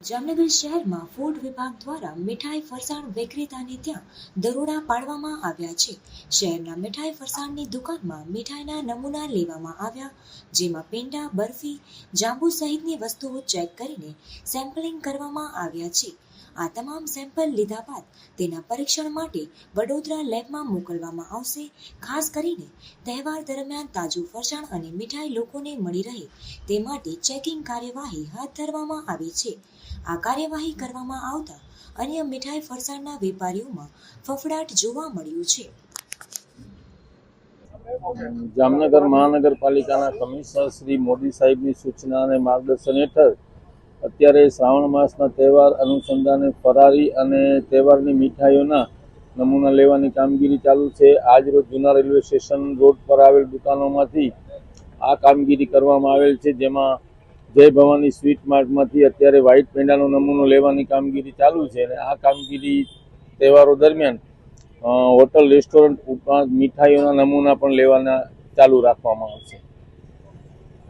જામનગર શહેરમાં ફૂડ વિભાગ દ્વારા મીઠાઈ ફરસાણ વિક્રેતાને ત્યાં દરોડા પાડવામાં આવ્યા છે. શહેરના મીઠાઈ ફરસાણની દુકાનમાં મીઠાઈના નમૂના લેવામાં આવ્યા, જેમાં પેંડા, બરફી, જાંબુ સહિતની વસ્તુઓ ચેક કરીને સેમ્પલિંગ કરવામાં આવ્યા છે. આ તમામ સેમ્પલ લીધા બાદ તેના પરીક્ષણ માટે વડોદરા લેબમાં મોકલવામાં આવશે, ખાસ કરીને તહેવાર દરમિયાન તાજું ફરસાણ અને મીઠાઈ લોકોને મળી રહે તે માટે ચેકિંગ કાર્યવાહી હાથ ધરવામાં આવી છે. આ કાર્યવાહી કરવામાં આવતા અન્ય મીઠાઈ ફરસાણના વેપારીઓમાં ફફડાટ જોવા મળ્યું છે. જામનગર મહાનગરપાલિકાના કમિશનર શ્રી મોદી સાહેબની સૂચના અને માર્ગદર્શન હેઠળ અત્યારે શ્રાવણ માસના તહેવાર અનુસંધાને ફરારી અને તહેવારની મીઠાઈઓના નમૂના લેવાની કામગીરી ચાલુ છે. આજ રોજ જૂના રેલવે સ્ટેશન રોડ પર આવેલ દુકાનોમાંથી આ કામગીરી કરવામાં આવેલ છે, જેમાં જય ભવાની સ્વીટ માર્ટમાંથી અત્યારે વ્હાઇટ પેંડાનો નમૂનો લેવાની કામગીરી ચાલુ છે અને આ કામગીરી તહેવારો દરમિયાન હોટલ, રેસ્ટોરન્ટ ઉપરાંત મીઠાઈઓના નમૂના પણ લેવાના ચાલુ રાખવામાં આવશે.